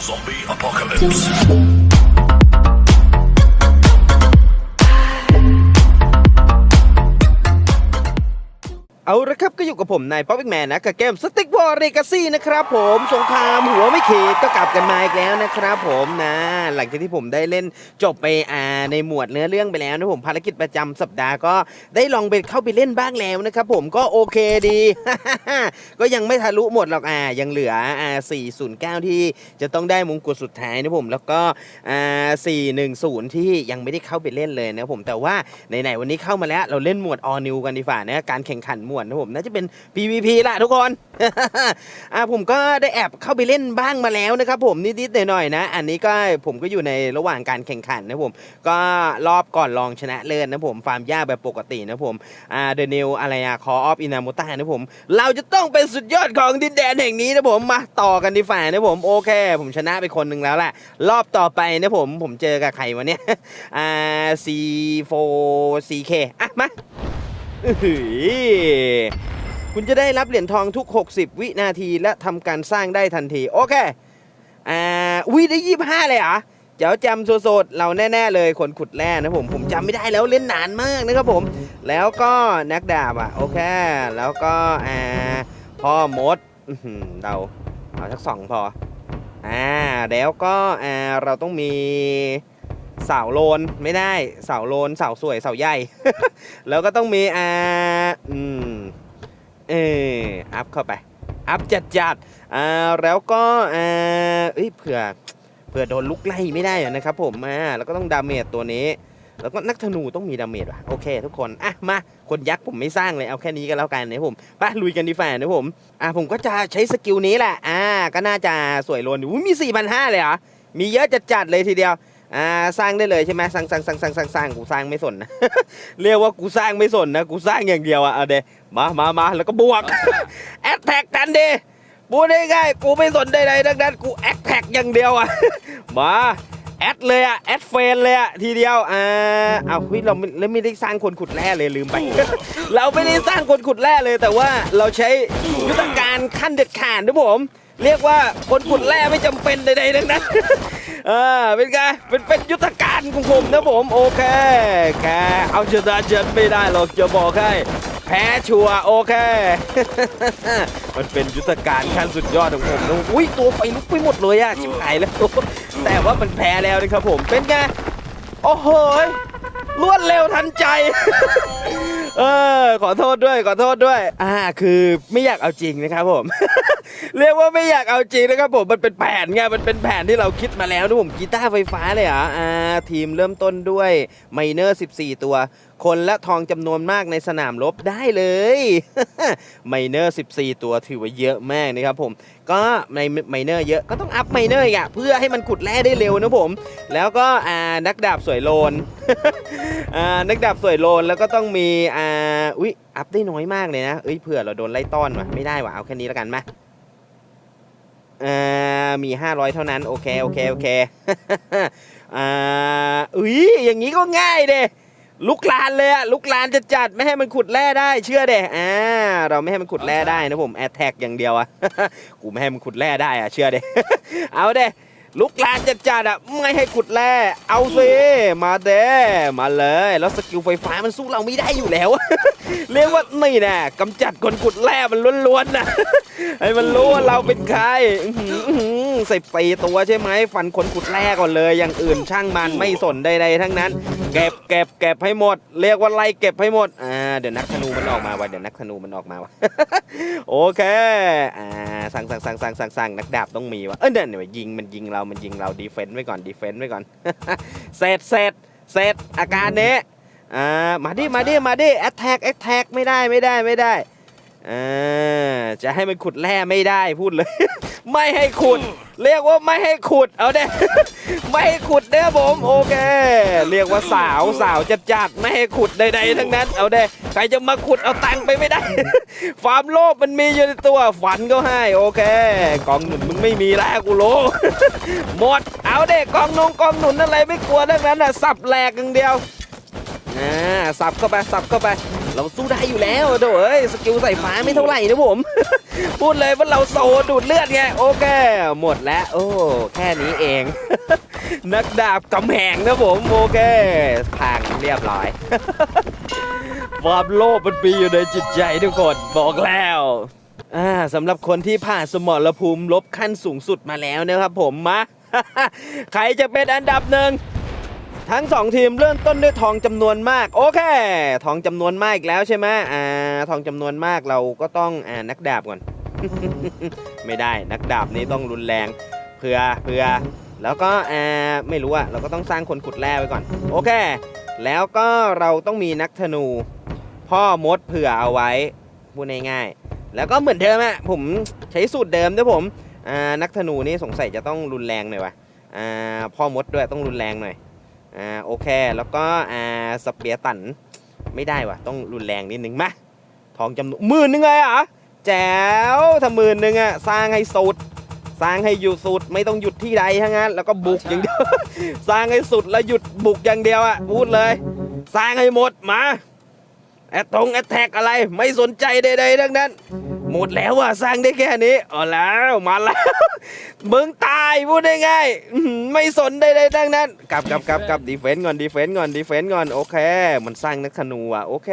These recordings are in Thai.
Zombie apocalypse. เอาละครับก็อยู่กับผมนายป๊อปปี้แมนนะกับเกมสติ๊กวอร์เรกาซี่นะครับผมสงครามหัวไม่เขตก็กลับกันมาอีกแล้วนะครับผมนะ หลังจากที่ผมได้เล่นจบไปอ่าในหมวดเนื้อเรื่องไปแล้วนะผมภารกิจประจำสัปดาห์ก็ได้ลองไปเข้าไปเล่นบ้างแล้วนะครับผมก็โอเคดี ก็ยังไม่ทะลุหมดหรอกอ่ายังเหลืออ่า409 ที่จะต้องได้มงกุฎสุดท้ายนะผมแล้วก็อ่า410 ที่ยังไม่ได้เข้าไปเล่นเลยนะผมแต่ว่าไหนๆวันนี้เข้ามาแล้วเราเล่นหมวด all new กันดีฝ่านะการแข่งขันหมวดนะผมน่าจะเป็น PVP ละทุกคน อ่าผมก็ได้แอบเข้าไปเล่นบ้างมาแล้วนะครับผมนิดๆหน่อยๆนะ อันนี้ก็ผมก็อยู่ในระหว่างการแข่งขันนะผม ก็รอบก่อนรองชนะเลิศนะผมฟาร์มหญ้าแบบปกตินะผมอ่าเดนิวอะไรอะคออฟอินามุต้านะผม เราจะต้องเป็นสุดยอดของดินแดนแห่งนี้นะผมมาต่อกันดีฝ่ายนะผมโอเค ผมชนะไปคนหนึ่งแล้วแหละรอบต่อไปนะผมผมเจอกับใครวะเนี่ยอ่า C4 CK อะมาอื้อหือ คุณจะได้รับเหรียญทองทุก 60 วินาทีและทำการสร้างได้ทันที โอเค อ่าวิได้ยี่ห้าเลยเหรอเจ้าจำโซดเราแน่ ๆ เลยคนขุดแร่นะผมผมจำไม่ได้แล้วเล่นนานมากนะครับผม แล้วก็นักดาบอะโอเค แล้วก็อ่าพ่อมดเราเอาสักสองพออ่าแล้วก็อ่าเราต้องมีเสาโลนไม่ได้เสาโลนเสาสวยเสาใหญ่ แล้วก็ต้องมีอ่าอืม เอออัพเข้าไป อัพจัดจัดๆอ่าแล้วก็อ่าเอ้ยเผื่อเผื่อโดนลุกไล่ไม่ได้นะครับผมอ่าแล้วก็ต้องดาเมจตัวนี้ แล้วก็นักธนูต้องมีดาเมจว่ะโอเค ทุกคนอะมาคนยักษ์ผมไม่สร้างเลยเอาแค่นี้ก็แล้วกันนะผมไปลุยกันดีฝ่านะผมอะผมก็จะใช้สกิลนี้แหละอ่าก็น่าจะสวยลนอยู่อุ๊ยมี4 5 0 0เลยเหรอมีเยอะจัดจัดๆเลยทีเดียว อ่าสร้างได้เลยใช่ไหมสร้างสร้างสร้างสร้างสร้างสร้างกูสร้างไม่สนนะเรียกว่ากูสร้างไม่สนนะกูสร้างอย่างเดียวอะเอาเดมามามาแล้วก็บวกแอดแท็กกันดิพูดง่ายๆกูไม่สนใดๆทั้งนั้นกูแอดแท็กอย่างเดียวอะมาแอดเลยอะแอดเฟนเลยอะทีเดียวอ่าเอาเฮ้ยเราไม่เราไม่ได้สร้างคนขุดแร่เลยลืมไป เราไม่ได้สร้างคนขุดแร่เลยแต่ว่าเราใช้ยุทธการขั้นเด็ดขาดนะผม เรียกว่าคนขุดแร่ไม่จำเป็นใดๆทั้งนั้นเออเป็นไงเป็นเป็นยุทธการของผมนะผมโอเคแกเอาชนะฉันไม่ได้หรอกจะบอกให้แพ้ชัวโอเค มันเป็นยุทธการขั้นสุดยอดของผมนะอุ้ยตัวไฟลุกไปหมดเลยอะชิบหายแล้วแต่ว่ามันแพ้แล้วนะครับผมเป็นไงโอ้โหรวดเร็วทันใจ เออขอโทษด้วยขอโทษด้วย อ่า คือไม่อยากเอาจริงนะครับผม เรียกว่าไม่อยากเอาจริงนะครับผมมันเป็นแผนไงมันเป็นแผนที่เราคิดมาแล้วนะผมกีตาร์ไฟฟ้าเลยเหรออ่าทีมเริ่มต้นด้วยไมเนอร์14 ตัว คนและทองจำนวนมากในสนามรบได้เลยไมเนอร์ 14 ตัวถือว่าเยอะมากนะครับผม ก็ในไมเนอร์เยอะก็ต้องอัพไมเนอร์อีกอะเพื่อให้มันขุดแร่ได้เร็วนะผม แล้วก็อ่านักดาบสวยโลนอ่านักดาบสวยโลนแล้วก็ต้องมีอ่าอุ้ยอัพได้น้อยมากเลยนะเอ้ยเผื่อเราโดนไล่ต้อนว่ะไม่ได้ว่ะเอาแค่นี้แล้วกันมาอ่ามี 500 เท่านั้น โอเค โอเค โอเคอ่าอุ้ยอย่างนี้ก็ง่ายเด้ ลุกลานเลยอะลุกลานจะจัดไม่ให้มันขุดแร่ได้เชื่อเด้อ่าเราไม่ให้มันขุดแร่ได้นะผมแอตแทกอย่างเดียวอะกูไม่ให้มันขุดแร่ได้อะเชื่อเด้เอาเด้ ลุกลานจะจัดอะไม่ให้ขุดแร่เอาสิมาเด้มาเลย แล้วสกิลไฟฟ้ามันสู้เราไม่ได้อยู่แล้ว เรียกว่านี่แน่กำจัดคนขุดแร่มันล้วนๆนะให้มันรู้ว่าเราเป็นใครสิบสี่ตัวใช่ไหมฟันคนขุดแร่ก่อนเลย อย่างอื่นช่างมันไม่สนใดๆทั้งนั้น เก็บเก็บเก็บให้หมด เรียกว่าไล่เก็บให้หมดอ่าเดี๋ยวนักธนูมันออกมาว่ะเดี๋ยวนักธนูมันออกมาวะโอเคอ่าสั่งสั่งสั่งสั่งสั่งสั่งนักดาบต้องมีวะเออเนี่ยเนี่ยยิงมันยิงเรามันยิงเราดีเฟนต์ไว้ก่อนดีเฟนต์ไว้ก่อนเสร็จเสร็จเสร็จอาการนี้อ่ามาดิมาดิมาดิแอตแทกแอตแทกไม่ได้ไม่ได้ไม่ได้อ่าจะให้มันขุดแร่ไม่ได้พูดเลย ไม่ให้ขุด เรียกว่าไม่ให้ขุดเอาเด้ ไม่ให้ขุดเด้อผมโอเค เรียกว่าสาวสาวจัดจัดๆไม่ให้ขุดใดๆทั้งนั้น เอาเด้ใครจะมาขุดเอาตังค์ไปไม่ได้ความโลภมันมีอยู่ในตัวฝันก็ให้โอเคกองหนุนมึงไม่มีแล้วกูรู้หมดเอาเด็กกองนงกองหนุนอะไรไม่กลัวทั้งนั้นน่ะสับแหลกอย่างเดียวอ่าสับเข้าไปสับเข้าไป เราสู้ได้อยู่แล้วโถเอ้ยสกิลใส่ฟ้าไม่เท่าไหร่นะผม พูดเลยว่าเราโซดูดเลือดไงโอเค หมดแล้ว โอ้แค่นี้เอง นักดาบกำแหงนะผมโอเคพังเรียบร้อยความโลภมันมีอยู่ในจิตใจทุกคนบอกแล้วอ่าสำหรับคนที่ผ่านสมรภูมิลบขั้นสูงสุดมาแล้วนะครับผมมาใครจะเป็นอันดับหนึ่ง ทั้งสองทีมเริ่มต้นด้วยทองจำนวนมาก โอเค ทองจำนวนมากอีกแล้วใช่ไหมอ่า ทองจำนวนมากเราก็ต้องอ่านักดาบก่อน ไม่ได้นักดาบนี้ต้องรุนแรงเพื่อเพื่อแล้วก็อ่าไม่รู้อะเราก็ต้องสร้างคนขุดแร่ไว้ก่อน โอเค แล้วก็เราต้องมีนักธนู พ่อมดเผื่อเอาไว้พูดง่ายๆแล้วก็เหมือนเดิมอะผมใช้สูตรเดิมนะผมอ่านักธนูนี่สงสัยจะต้องรุนแรงหน่อยวะอ่าพ่อมดด้วยต้องรุนแรงหน่อย อ่าโอเคแล้วก็อ่าสเปียร์ตันไม่ได้ว่ะต้องรุนแรงนิดนึงมาทองจำนวนหมื่นนึงเลยเหรอะแจ๋วถ้าหมื่นนึงอะสร้างให้สุดสร้างให้หยุดสุดไม่ต้องหยุดที่ใดทั้งนั้นแล้วก็บุกอย่างเดียวสร้างให้สุดแล้วหยุดบุกอย่างเดียวอะพูดเลย สร้างให้หมดมาแอตตงแอตแทกอะไรไม่สนใจใดๆทั้งนั้น หมดแล้วว่ะสร้างได้แค่นี้อ๋อแล้วมาแล้วมึงตายพูดได้ไงายอื้อหือไม่สนใดๆทั้งนั้นกลับกลับกลับกลับดีเฟนต์ก่อนดีเฟนต์ก่อนดีเฟนต์ก่อนโอเค มันสร้างนักธนูอะโอเค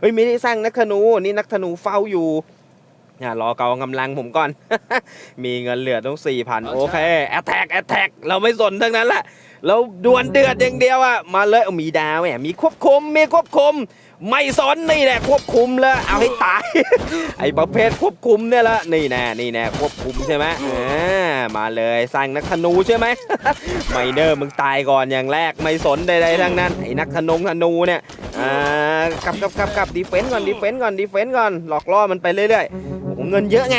เฮ้ยไม่ได้สร้างนักธนูนี่นักธนูเฝ้าอยู่อะรอกองกำลังผมก่อน มีเงินเหลือต้องสี่พันโอเคแอตแทกแอตแทกเราไม่สนทั้งนั้นแหละเราดวลเดือดอย่างเดียวอะมาเลยเอามีดาวแหมมีควบคุมมีควบคุม ไม่สนนี่แหละควบคุมแล้วเอาให้ตาย ไอ้ประเภทควบคุมเนี่ยละนี่แน่นี่แน่ควบคุมใช่ไหมอ่ามาเลยสร้างนักธนูใช่ไหมไมเนอร์มึงตายก่อนอย่างแรกไม่สนใดๆทั้งนั้นไอ้นักธนงธนูเนี่ยอ่ากลับกลับกลับกลับดีเฟนต์ก่อนดีเฟนต์ก่อนดีเฟนต์ก่อนหลอกล่อมันไปเรื่อยๆผมเงินเยอะไง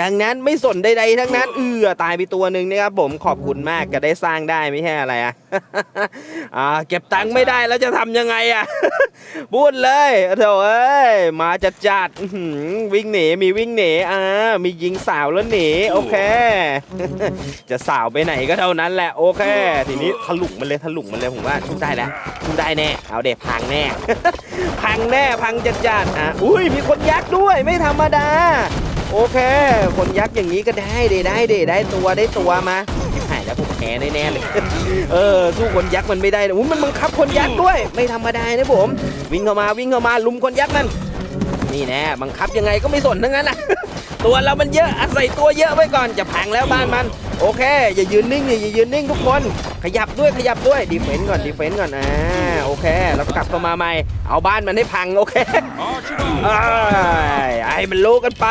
ดังนั้นไม่สนใดๆทั้งนั้น เอือตายไปตัวหนึ่งนะครับผมขอบคุณมากก็ได้สร้างได้ไม่ใช่อะไรอะอ่าเก็บตังค์ไม่ได้แล้วจะทำยังไงอะพูดเลยโถเอ้ยมาจัดจัดๆอื้อหือวิ่งหนีมีวิ่งหนีอ่ามียิงสาวแล้วหนีโอเค จะสาวไปไหนก็เท่านั้นแหละโอเค ทีนี้ถลุงมันเลยถลุงมันเลยผมว่าชุบได้แล้วชุบได้แน่เอาเด็พังแน่ พังแน่พังจัดจัดๆอะอุ้ยมีคนยักษ์ด้วยไม่ธรรมดา โอเค คนยักษ์อย่างนี้ก็ได้เดได้เดได้ตัวได้ตัวมาหายแล้วผมแพ้แน่ๆเลย เออสู้คนยักษ์มันไม่ได้นะมันบังคับคนยักษ์ด้วย ไม่ธรรมดานะผม วิ่งเข้ามาวิ่งเข้ามาลุมคนยักษ์นั่นนี่แน่บังคับยังไงก็ไม่สนทั้งนั้นนะตัวเรามันเยอะอาศัยตัวเยอะไว้ก่อนจะพังแล้วบ้านมัน โอเค อย่ายืนนิ่งอย่ายืนนิ่งทุกคน ขยับด้วยขยับด้วยดีเฟนต์ก่อนดีเฟนต์ก่อนอ่าโอเคแล้วกลับเข้ามาใหม่ เอาบ้านมันให้พังโอเคเอ้ยไอ้มันรู้กันไป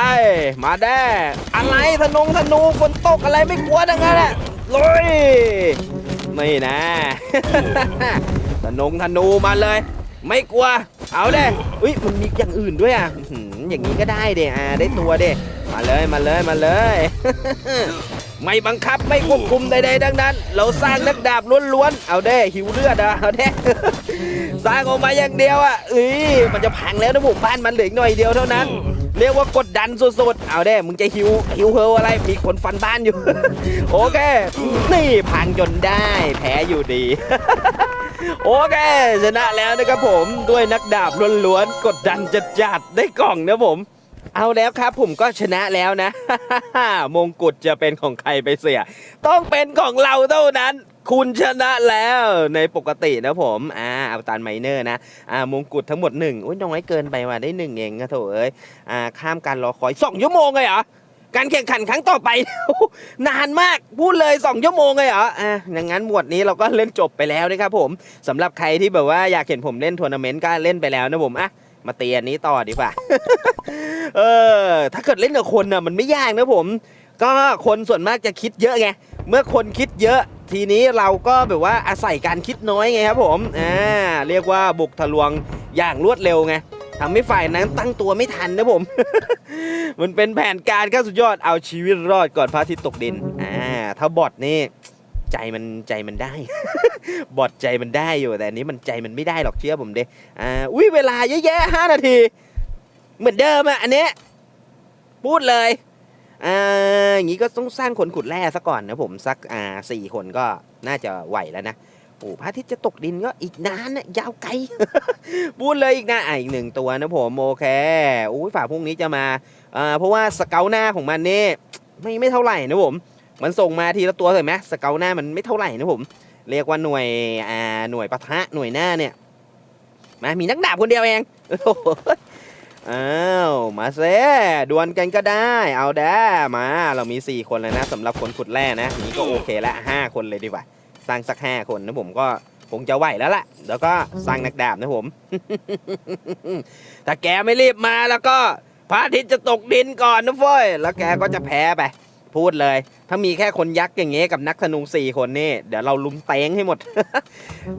มาได้อะไรธนงธนูฝนตกอะไรไม่กลัวดังนั้นแหละลุยนี่นะธนงธนูมาเลย ไม่กลัว เอาเด้อุ้ยมันมีอย่างอื่นด้วยอะอื้อหืออย่างนี้ก็ได้เด้อ่าได้ตัวเด้มาเลยมาเลยมาเลย ไม่บังคับไม่ควบคุมใดๆดังนั้น เราสร้างนักดาบล้วนๆ เอาเด้หิวเลือดอะเอาเด้สร้างออกมาอย่างเดียวอะเอ้ยมันจะพังแล้วนะผมบ้านมันเหลืออีกหน่อยเดียวเท่านั้น เรียกว่ากดดันสุดๆ เอาเด้มึงจะหิวหิวเฮลอะไร มีคนฟันบ้านอยู่ โอเค นี่พังจนได้ แพ้อยู่ดีโอเคชนะแล้วนะครับผมด้วยนักดาบล้วนๆ กดดันจัดๆ ได้กล่องนะผม เอาแล้วครับผมก็ชนะแล้วนะ มงกุฎจะเป็นของใครไปเสีย ต้องเป็นของเราเท่านั้น คุณชนะแล้วในปกตินะผมอ่าอวตารไมเนอร์นะอ่ามงกุฎทั้งหมดหนึ่งอุ้ยน้อยเกินไปว่ะได้หนึ่งเองนะโถเอ้ยอ่าข้ามการรอคอยสองชั่วโมงเลยเหรอการแข่งขันครั้งต่อไป นานมากพูดเลย2ชั่วโมงเลยเหรออะอย่างนั้นหมวดนี้เราก็เล่นจบไปแล้วนะครับผมสำหรับใครที่แบบว่าอยากเห็นผมเล่นทัวร์นาเมนต์ก็เล่นไปแล้วนะผมอะ มาเตียนนี้ต่อดีกว่า เออ ถ้าเกิดเล่นกับคนน่ะมันไม่ยากนะผม ก็คนส่วนมากจะคิดเยอะไง เมื่อคนคิดเยอะ ทีนี้เราก็แบบว่าอาศัยการคิดน้อยไงครับผม อ่า เรียกว่าบุกทะลวงอย่างรวดเร็วไงทำให้ฝ่ายนั้นตั้งตัวไม่ทันนะผม มันเป็นแผนการขั้นสุดยอด เอาชีวิตรอดก่อนพระอาทิตย์ตกดิน อ่า ถ้าบอทนี่ ใจมันใจมันได้ บอทใจมันได้อยู่แต่อันนี้มันใจมันไม่ได้หรอกเชื่อผมเด้อ่าอุ้ยเวลาเยอะแยะห้านาที เหมือนเดิมอะอันเนี้ยพูดเลยอ่าอย่างนี้ก็ต้องสร้างคนขุดแร่ซะก่อนนะผมสักอ่าสี่คนก็น่าจะไหวแล้วนะโอ้พระอาทิตย์จะตกดินก็อีกนานนะยาวไกลพูดเลยอีกนะอะอีกหนึ่งตัวนะผมโอเคอุ้ยฝ่าพรุ่งนี้จะมาอ่าเพราะว่าสเกลหน้าของมันนี่ไม่ไม่เท่าไหร่นะผม มันส่งมาทีละตัวเลยไหมสเกลหน้ามันไม่เท่าไหร่นะผม เรียกว่าหน่วยอ่าหน่วยปะทะหน่วยหน้าเนี่ยมามีนักดาบคนเดียวเองอ้าวมาเซ่ดวลกันก็ได้ เอาได้มาเรามี 4 คนแล้วนะสำหรับคนขุดแร่นะนี้ก็โอเคละ5คนเลยดีกว่า สร้างสัก 5 คนนะผมก็คงจะไหวแล้วล่ะ แล้วก็สร้างนักดาบนะผม ถ้าแกไม่รีบมาแล้วก็พระอาทิตย์จะตกดินก่อนนะเฟ้ยแล้วแกก็จะแพ้ไป พูดเลย ถ้ามีแค่คนยักษ์อย่างเงี้ยกับนักธนูสี่คนนี่เดี๋ยวเราลุมเต้งให้หมด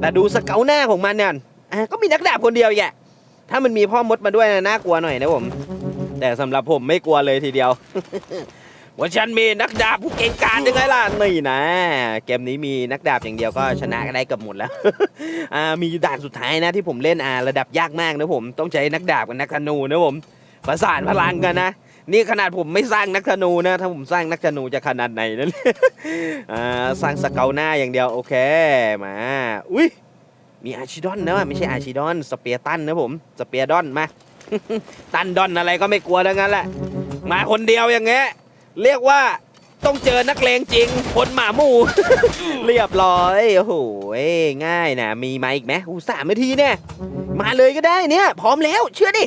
แต่ดูสเกลหน้าของมันเนี่ยก็มีนักดาบคนเดียวแกถ้ามันมีพ่อมดมาด้วยนะน่ากลัวหน่อยนะผม แต่สำหรับผมไม่กลัวเลยทีเดียวว่าฉันมีนักดาบผู้เก่งกาจยังไงล่ะนี่นะ เกมนี้มีนักดาบอย่างเดียวก็ชนะได้เกับหมดแล้วอ่ามีด่านสุดท้ายนะที่ผมเล่นอ่าระดับยากมากนะผม ต้องใช้นักดาบกับนักธนูนะผมประสานพลังกันนะ นี่ขนาดผมไม่สร้างนักธนูนะ ถ้าผมสร้างนักธนูจะขนาดไหนนั่นอ่าสร้างสเกลหน้าอย่างเดียวโอเคมาอุ้ยมีอาชิดอนนะไม่ใช่อาชิดอนสเปียตันนะผมสเปียดอนมาตันดอนอะไรก็ไม่กลัวทั้งนั้นแหละมาคนเดียวอย่างเงี้ยเรียกว่า ต้องเจอนักเลงจริงคนหมาหมู่ เรียบร้อยโอ้โหง่ายนะมีมาอีกไหมอู้สามนาทีเนี่ยมาเลยก็ได้เนี่ย พร้อมแล้วเชื่อดิ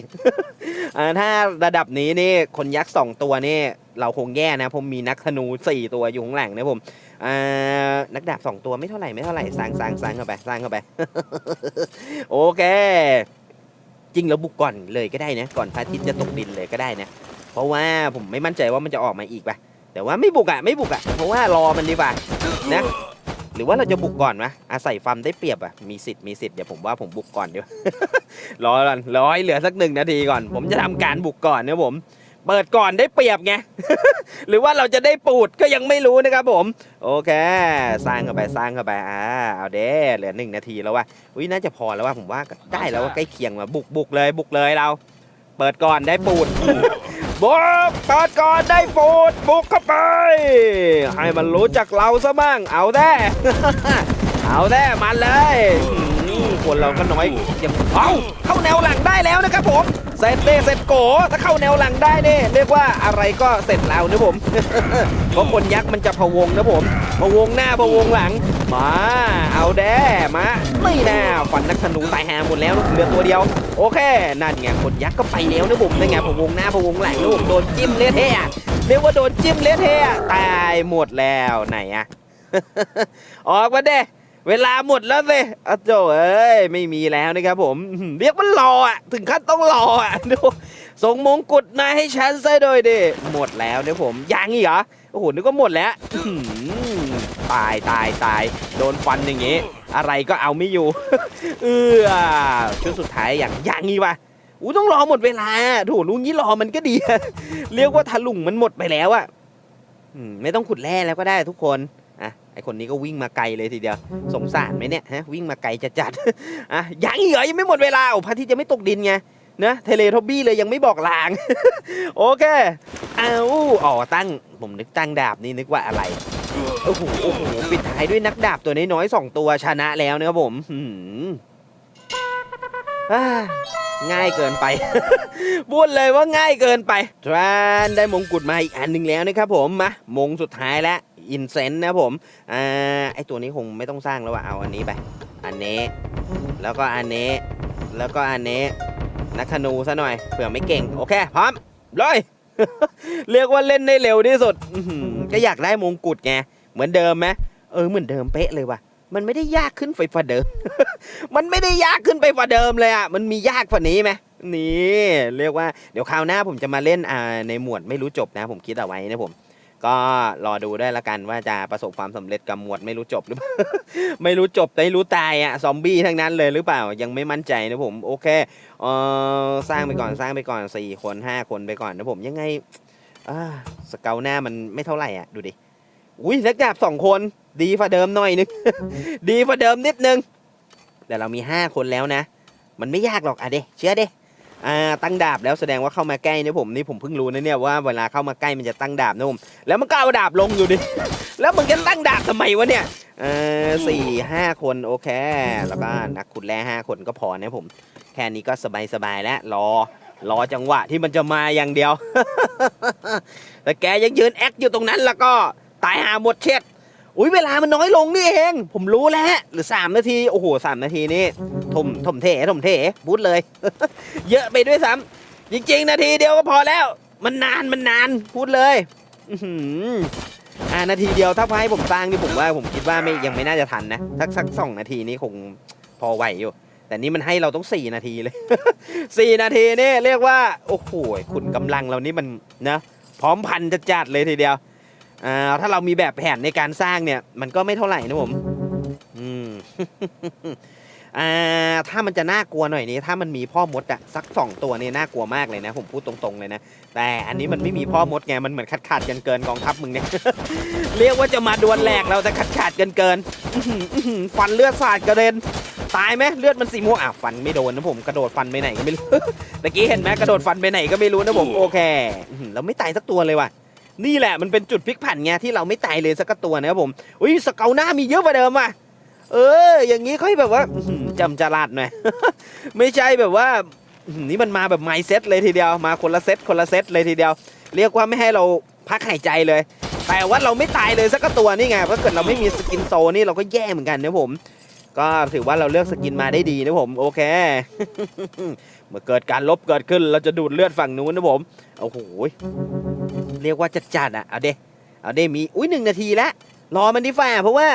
อ่าถ้าระดับนี้นี่คนยักษ์สองตัวนี่เราคงแย่นะ ผมมีนักธนูสี่ตัวอยู่ข้างหลังนะผมอ่านักดาบสองตัวไม่เท่าไหร่ไม่เท่าไหร่สร้างสร้างสร้างเข้าไปสร้างเข้าไป โอเค จริงแล้วบุกก่อนเลยก็ได้นะ ก่อนพระอาทิตย์จะตกดินเลยก็ได้นะ เพราะว่าผมไม่มั่นใจว่ามันจะออกมาอีกป่ะ แต่ว่าไม่บุกอะไม่บุกอะเพราะว่ารอมันดีกว่านะหรือว่าเราจะบุกก่อนวะอาศัยฟาร์มได้เปรียบอะมีสิทธิ์มีสิทธิ์เดี๋ยวผมว่าผมบุกก่อนเดี๋ยวรอก่อนรอให้เหลือสักหนึ่งนาทีก่อน ผมจะทำการบุกก่อนนะผม เปิดก่อนได้เปรียบไงหรือว่าเราจะได้ปูดก็ยังไม่รู้นะครับผม โอเค สร้างเข้าไปสร้างเข้าไปอ่าเอาเด้เหลือหนึ่งนาทีแล้วว่ะอุ้ยน่าจะพอแล้วว่าผมว่าได้แล้วว่าใกล้เคียงว่ะบุกบุกเลยบุกเลยเรา เปิดก่อนได้ปูด บุกเปิดก่อนได้ปูดบุกเข้าไป ให้มันรู้จักเราซะบ้างเอาแด้เอาแด้มันเลย คนเราก็น้อยอย่างเอาเข้าแนวหลังได้แล้วนะครับผมเสร็จเด้เสร็จโกถ้าเข้าแนวหลังได้เนี่ยเรียกว่าอะไรก็เสร็จแล้วนะผมเพราะคนยักษ์มันจะพะวงนะผมพะวงหน้าพะวงหลัง มา เอาแด้มาไม่น่าฝันนักธนูตายหาหมดแล้วเหลือตัวเดียว โอเค นั่นไงคนยักษ์ก็ไปแล้วนะผมนั่นไงพะวงหน้าพะวงหลังนะผมโดนจิ้มเละเทะเรียกว่าโดนจิ้มเละเทะตายหมดแล้วไหนอะออกมาเด้ เวลาหมดแล้วสิอะโจเอ้ยไม่มีแล้วนะครับผมเรียกว่ารออะถึงขั้นต้องรออะดูส่งมงกุฎมายให้ฉันซะโดยดิหมดแล้วเนี่ยผมยังอีกเหรอโอ้โหนึกว่าหมดแล้วตายตายตายโดนฟันอย่างงี้ อะไรก็เอาไม่อยู่ เออชุดสุดท้ายอย่างยังอีกวะอู้ต้องรอหมดเวลาถูลุงนี้รอมันก็ดี เรียกว่าทะลุงมันหมดไปแล้วอะไม่ต้องขุดแร่แล้วก็ได้ทุกคน ไอคนนี้ก็วิ่งมาไกลเลยทีเดียว สงสารไหมเนี่ยฮะวิ่งมาไกลจะจัดอะยังอีกเหรอยังไม่หมดเวลาโอ้พระทิตย์จะไม่ตกดินไงนะเทเลทอบบี้เลยยังไม่บอกลาง โอเคเอาอ๋อตั้งผมนึกตั้งดาบนี่นึกว่าอะไรโอ้โหโอ้โหปิดท้ายด้วยนักดาบตัวน้อยๆสองตัวชนะแล้วนะครับผมหืม ง่ายเกินไป พูดเลยว่าง่ายเกินไปทรานได้มงกุฎมาอีกอันหนึ่งแล้วนะครับผมมามงสุดท้ายแล้วอินเซนต์นะผมอ่าไอตัวนี้คงไม่ต้องสร้างแล้วว่าเอาอันนี้ไป อันนี้ แล้วก็อันนี้ แล้วก็อันนี้ นักธนูซะหน่อยเผื่อไม่เก่ง โอเค พร้อมเลยเรียกว่าเล่นได้เร็วที่สุดก็อยากได้มงกุฎไงเหมือนเดิมไหมเออเหมือนเดิมเป๊ะเลยว่ะมันไม่ได้ยากขึ้นไปกว่าเดิม มันไม่ได้ยากขึ้นไปกว่าเดิมเลยอะ มันมียากกว่านี้ไหมนี่เรียกว่าเดี๋ยวคราวหน้าผมจะมาเล่นอ่าในหมวดไม่รู้จบนะ ผมคิดเอาไว้นะผม ก็รอดูได้ละกันว่าจะประสบความสำเร็จกับหมวดไม่รู้จบหรือเปล่าไม่รู้จบไม่รู้ตายอะซอมบี้ทั้งนั้นเลยหรือเปล่ายังไม่มั่นใจนะผมโอเคเออสร้างไปก่อนสร้างไปก่อนสี่คนห้าคนไปก่อนนะผมยังไงอ่าสเกลหน้ามันไม่เท่าไหร่อะดูดิอุ้ยนักดาบสองคน ดีฝ่าเดิมหน่อยนึง ดีฝ่าเดิมนิดนึง แต่เรามีห้าคนแล้วนะ มันไม่ยากหรอกอะเด้เชื่อเด้อ่าตั้งดาบแล้วแสดงว่าเข้ามาใกล้นี่ผมนี่ผมเพิ่งรู้นะเนี่ยว่าเวลาเข้ามาใกล้มันจะตั้งดาบนะผมแล้วมันก็เอาดาบลงอยู่ดิแล้วมึงจะตั้งดาบทำไมวะเนี่ยเออสี่ห้าคนโอเคแล้วก็นักขุดแร่ห้าคนก็พอนะผมแค่นี้ก็สบายสบายแล้วรอรอจังหวะที่มันจะมาอย่างเดียวแต่แกยังยืนแอคอยู่ตรงนั้นแล้วก็ตายหาหมดเช็ด อุ้ยเวลามันน้อยลงนี่เอง ผมรู้แล้วหรือสามนาที โอ้โหสามนาทีนี่ถมถมเถถมเถพูดเลย เยอะไปด้วยซ้ำจริง ๆ นาทีเดียวก็พอแล้ว มันนานมันนานพูดเลยอื้อหืออ่านาทีเดียวถ้าให้ผมสร้างนี่ผมว่าผมคิดว่าไม่ยังไม่น่าจะทันนะสักสักสองนาทีนี้คงพอไหวอยู่ แต่นี่มันให้เราต้องสี่นาทีเลยสี่นาทีนี่เรียกว่า โอ้โหขุนกำลังเรานี่มันนะพร้อมพันจะจัดเลยทีเดียว อ่าถ้าเรามีแบบแผนในการสร้างเนี่ย มันก็ไม่เท่าไหร่นะผม อืม อ่า ถ้ามันจะน่ากลัวหน่อยนี้ ถ้ามันมีพ่อมดอะสักสองตัวเนี่ยน่ากลัวมากเลยนะ ผมพูดตรงๆเลยนะ แต่อันนี้มันไม่มีพ่อมดไง มันเหมือนขาดขาดกันเกินกองทัพมึงเนี่ย เรียกว่าจะมาดวลแหลกเราแต่ขาดขาดกันเกินฟันเลือดสาดกระเด็นตายไหมเลือดมันสีม่วงอะฟันไม่โดนนะผมกระโดดฟันไปไหนก็ไม่รู้ตะกี้เห็นไหมกระโดดฟันไปไหนก็ไม่รู้นะผมโอเคอื้อหือเราไม่ตายสักตัวเลยว่ะ นี่แหละมันเป็นจุดพลิกผันไงที่เราไม่ตายเลยสักตัวนะครับผมอุ้ยสเกลหน้ามีเยอะกว่าเดิมว่ะเออ อย่างนี้ค่อยแบบว่าจำจลาดหน่อยไม่ใช่แบบว่านี่มันมาแบบไมเซ็ตเลยทีเดียวมาคนละเซ็ตคนละเซ็ตเลยทีเดียว เรียกว่าไม่ให้เราพักหายใจเลย แต่ว่าเราไม่ตายเลยสักตัวนี่ไงถ้าเกิดเราไม่มีสกินโซนี่เราก็แย่เหมือนกันนะผม ก็ถือว่าเราเลือกสกินมาได้ดีนะผม โอเค เมื่อเกิดการลบเกิดขึ้นเราจะดูดเลือดฝั่งนู้นนะผมโอ้โหเรียกว่าจัดจัดอะเอาเดเอาเดมีอุ้ยหนึ่งนาทีแล้วรอมันดีฝ่าเพราะว่า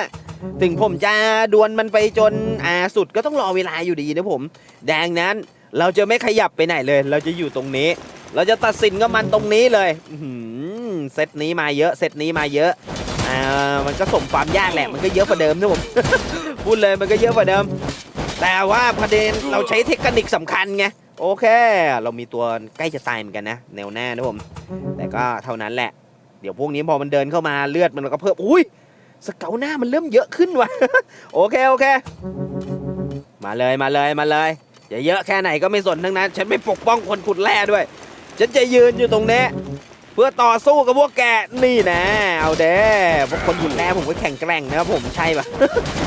ถึงผมจะดวลมันไปจนอ่าสุดก็ต้องรอเวลาอยู่ดีนะผมดังนั้นเราจะไม่ขยับไปไหนเลย เราจะอยู่ตรงนี้ เราจะตัดสินกับมันตรงนี้เลยเซตนี้มาเยอะเซตนี้มาเยอะอ่ามันก็สมความยากแหละมันก็เยอะกว่าเดิมนะผมพูดเลยมันก็เยอะกว่าเดิม แต่ว่าประเด็นเราใช้เทคนิคสำคัญไงโอเค เรามีตัวใกล้จะตายเหมือนกันนะแนวหน้านะผม แต่ก็เท่านั้นแหละ เดี๋ยวพวกนี้พอมันเดินเข้ามาเลือดมันก็เพิ่มอุ้ยสเกลหน้ามันเริ่มเยอะขึ้นว่ะโอเคโอเค มาเลยมาเลยมาเลยจะเยอะแค่ไหนก็ไม่สนทั้งนั้น ฉันไม่ปกป้องคนขุดแร่ด้วย ฉันจะยืนอยู่ตรงนี้เพื่อต่อสู้กับพวกแกนี่นะเอาเด้พวกคนขุดแร่ผมก็แข็งแกร่งนะครับผมใช่ปะ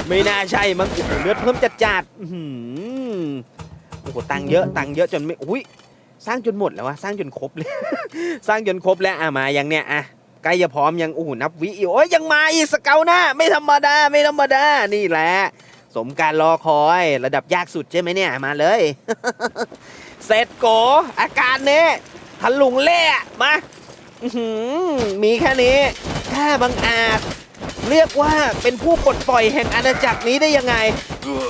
ไม่น่าใช่มั้งเลือดเพิ่มจัดจัดอื้อหือโอ้โหตังค์เยอะตังค์เยอะจนไม่อุ้ยสร้างจนหมดแล้ววะสร้างจนครบเลย สร้างจนครบแล้วอะมายังเนี่ยอะใกล้จะพร้อมยังโอ้โหนับวิอยู่โอ้ยยังมาอีกสเกลหน้าไม่ธรรมดาไม่ธรรมดานี่แหละสมการรอคอยระดับยากสุดใช่ไหมเนี่ยมาเลยเสร็จโกอาการนี้ทะลุงเล่มา อื้อหือมีแค่นี้แค่บังอาจ เรียกว่าเป็นผู้ปลดปล่อยแห่งอาณาจักรนี้ได้ยังไง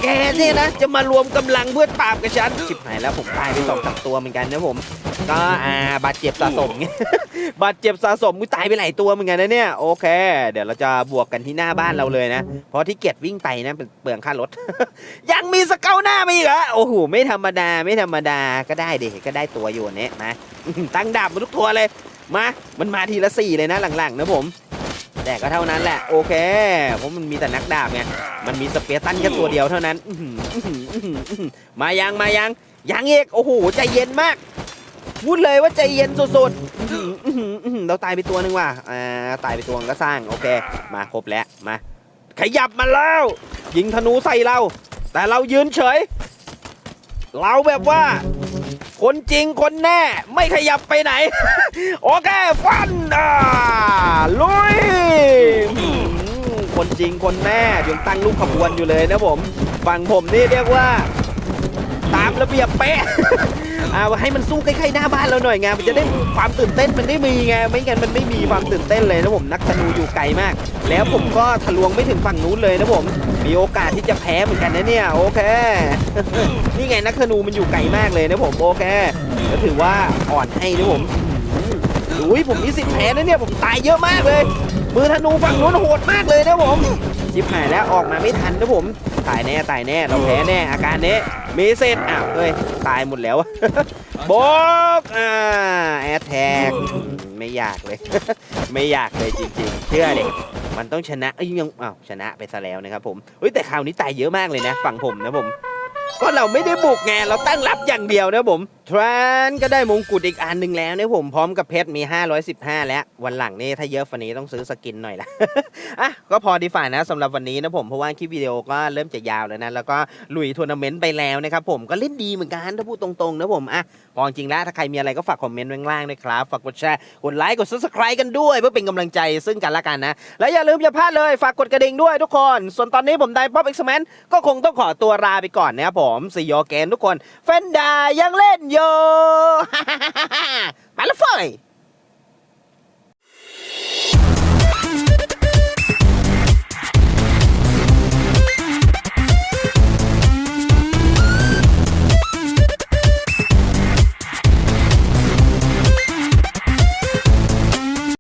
แกเนี่ยนะจะมารวมกำลังเพื่อปราบกับฉันชิบหายแล้วผมตายไปสองสามตัวเหมือนกันนะผม ก็อ่าบาดเจ็บสะสม บาดเจ็บสะสมกูตายไปหลายตัวเหมือนกันนะเนี่ยโอเค เดี๋ยวเราจะบวกกันที่หน้าบ้านเราเลยนะ เพราะที่เกียจวิ่งไปนะเป็นเปลืองค่ารถ ยังมีสเกลหน้ามาอีกเหรอโอ้โหไม่ธรรมดาไม่ธรรมดาก็ได้ดิก็ได้ตัวอยู่เนี่ยมา ตั้งดาบมาทุกตัวเลย มา มันมาทีละสี่เลยนะหลังๆนะผม แต่ก็เท่านั้นแหละ โอเค เพราะมันมีแต่นักดาบไง มันมีสเปียร์ตันแค่ตัวเดียวเท่านั้น มายังมายัง ยังเอกโอ้โห ใจเย็นมากพูดเลยว่าใจเย็นสุดๆเราตายไปตัวหนึงว่ะ อ่า ตายไปตัวนึงก็สร้าง โอเค มาครบแล้ว มา ขยับมาแล้ว ยิงธนูใส่เรา แต่เรายืนเฉย เราแบบว่า คนจริงคนแน่ ไม่ขยับไปไหน โอเค ฟันอ่าลุยคนจริงคนแน่ยังตั้งลูกขบวนอยู่เลยนะผมฝั่งผมนี่เรียกว่า ตามระเบียบเป๊ะเอาให้มันสู้ใกล้ๆหน้าบ้านเราหน่อยไงมันจะได้ความตื่นเต้นมันได้มีไงไม่งั้นมันไม่มีความตื่นเต้นเลยนะผมนักธนูอยู่ไกลมาก แล้วผมก็ทะลวงไม่ถึงฝั่งนู้นเลยนะผม มีโอกาสที่จะแพ้เหมือนกันนะเนี่ยโอเค นี่ไงนักธนูมันอยู่ไกลมากเลยนะผมโอเคก็ถือว่าอ่อนให้นะผม อุ้ยผมมีสิทธิ์แพ้นะเนี่ยผมตายเยอะมากเลย มือธนูฝั่งนู้นโหดมากเลยนะผมชิบหายแล้วออกมาไม่ทันนะผมตายแน่ตายแน่เราแพ้แน่อาการนี้มีเสร็จอ้าวเฮ้ยตายหมดแล้วโบกอ่าแอทแทกไม่อยากเลย ไม่อยากเลยจริงๆ เชื่อเด็มันต้องชนะเอ้ยยังอ้าวชนะไปซะแล้วนะครับผมเฮ้ยแต่คราวนี้ตายเยอะมากเลยนะฝั่งผมนะผม ก็เราไม่ได้บุกไงเราตั้งรับอย่างเดียวนะผมทรานก็ได้มงกุฎอีกอันหนึ่งแล้วนะผมพร้อมกับเพชรมี 515 แล้ว วันหลังนี่ถ้าเยอะฝันนี้ต้องซื้อสกินหน่อยละ อะก็พอดีฝ่านะสำหรับวันนี้นะผมเพราะว่าคลิปวิดีโอก็เริ่มจะยาวแล้วนะแล้วก็ลุยทัวร์นาเมนต์ไปแล้วนะครับผมก็เล่นดีเหมือนกันถ้าพูดตรงๆนะผมอะพอจริงๆแล้วถ้าใครมีอะไรก็ฝากคอมเมนต์ไว้ข้างล่างด้วยครับฝากกดแชร์กดไลค์กด subscribe กันด้วย เพื่อเป็นกำลังใจซึ่งกันและกันนะแล้วอย่าลืมอย่าพลาดเลยฝากกดกระดิ่งด้วยทุกคน ส่วนตอนนี้ผมไดป๊อปเอ็กซ์แมนก็คงต้องขอตัวลาไปก่อนนะครับผมสี่ยเกนทุกคน เฟนดายังเล่นโย ไปละเฟย